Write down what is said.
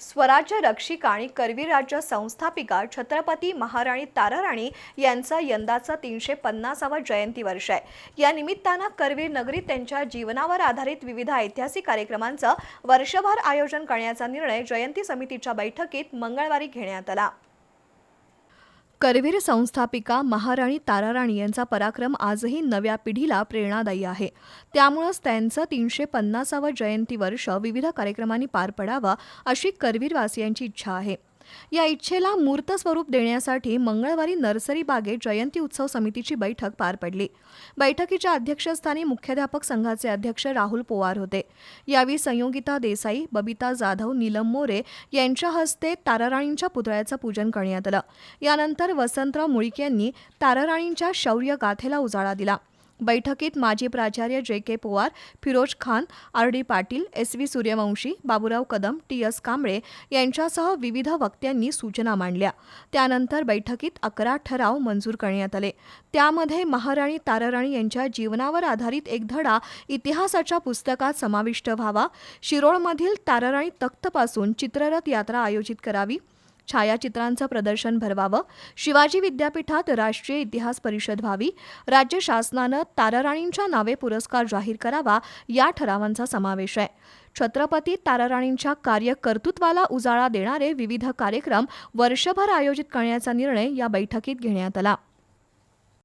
स्वराज्य रक्षिका आणि करवीर राज्य संस्थापिका छत्रपती महाराणी ताराराणी यांचा यंदाचा तीनशे पन्नासावा जयंती वर्ष आहे. या निमित्तानं करवीर नगरीत त्यांच्या जीवनावर आधारित विविध ऐतिहासिक कार्यक्रमांचं वर्षभर आयोजन करण्याचा निर्णय जयंती समितीच्या बैठकीत मंगळवारी घेण्यात आला. करवीर संस्थापिका महाराणी ताराराणी यांचा पराक्रम आजही नव्या पिढीला प्रेरणादायी आहे. त्यामुळंच त्यांचं तीनशे पन्नासावं जयंती वर्ष विविध कार्यक्रमांनी पार पडावं अशी करवीरवासियांची इच्छा आहे. या इच्छेला मूर्त स्वरूप देण्यासाठी मंगळवारी नर्सरी बागेत जयंती उत्सव समितीची बैठक पार पडली. बैठकीच्या अध्यक्षस्थानी मुख्याध्यापक संघाचे अध्यक्ष राहुल पोवार होते. यावेळी संयोगिता देसाई बबिता जाधव नीलम मोरे यांच्या हस्ते ताराराणींच्या पुतळ्याचं पूजन करण्यात आलं. यानंतर वसंतराव मुळीक यांनी ताराराणींच्या शौर्य गाथेला उजाळा दिला. बैठकीत माजी प्राचार्य J K Powar Firoz Khan R D Patil S V Suryavanshi Baburao Kadam T S Kamble यांच्यासह विविध वक्त्यांनी सूचना मांडल्या. त्यानंतर बैठकीत अकरा ठराव मंजूर करण्यात आले. त्यामध्ये महाराणी ताराराणी यांच्या जीवनावर आधारित एक धडा इतिहासाच्या पुस्तकात समाविष्ट व्हावा शिरोळमधील ताराराणी तख्तपासून चित्ररथ यात्रा आयोजित करावी छायाचित्रांचं प्रदर्शन भरवावं. शिवाजी विद्यापीठात राष्ट्रीय इतिहास परिषद व्हावी. राज्य शासनानं ताराराणींच्या नावे पुरस्कार जाहीर करावा या ठरावांचा समावेश आहे. छत्रपती ताराराणींच्या कार्यकर्तृत्वाला उजाळा देणारे विविध कार्यक्रम वर्षभर आयोजित करण्याचा निर्णय या बैठकीत घेण्यात आला.